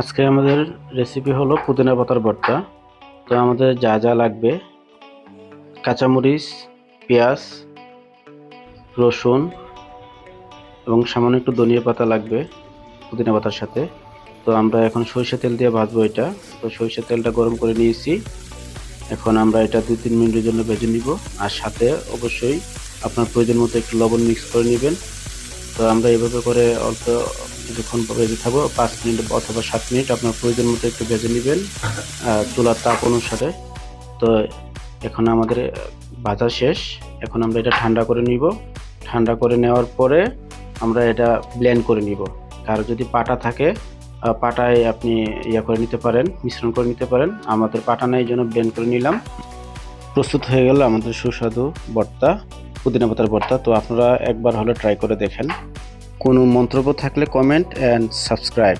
আজকে আমাদের রেসিপি হলো পুদিনা পাতার ভর্তা। তো আমাদের যা যা লাগবে, কাঁচামরিচ, পেঁয়াজ, রসুন এবং সামান্য একটু ধনিয়া পাতা লাগবে পুদিনা পাতার সাথে। তো আমরা এখন সরিষা তেল দিয়ে ভাজবো এটা। তো সরিষা তেলটা গরম করে নিয়েছি। এখন আমরা এটা দুই তিন মিনিটের জন্য ভেজে নিব। আর সাথে অবশ্যই আপনার প্রয়োজন মতো একটু লবণ মিক্স করে নেবেন। তো আমরা এভাবে করে অল্প কিছুক্ষণ ভেজে থাকব, পাঁচ মিনিট অথবা সাত মিনিট আপনার প্রয়োজন মতো একটু ভেজে নেবেন চুলার তাপ অনুসারে। তো এখন আমাদের ভাজা শেষ। এখন আমরা এটা ঠান্ডা করে নিব। ঠান্ডা করে নেওয়ার পরে আমরা এটা ব্লেন্ড করে নিব। কারও যদি পাটা থাকে পাটায় আপনি ইয়া করে নিতে পারেন, মিশ্রণ করে নিতে পারেন। আমাদের পাটা নেই জন্য ব্লেন্ড করে নিলাম। প্রস্তুত হয়ে গেল আমাদের সুস্বাদু ভর্তা, পুদিনা পাতার ভর্তা। তো আপনারা একবার হলে ট্রাই করে দেখেন। কোনো মন্তব্য থাকলে কমেন্ট অ্যান্ড সাবস্ক্রাইব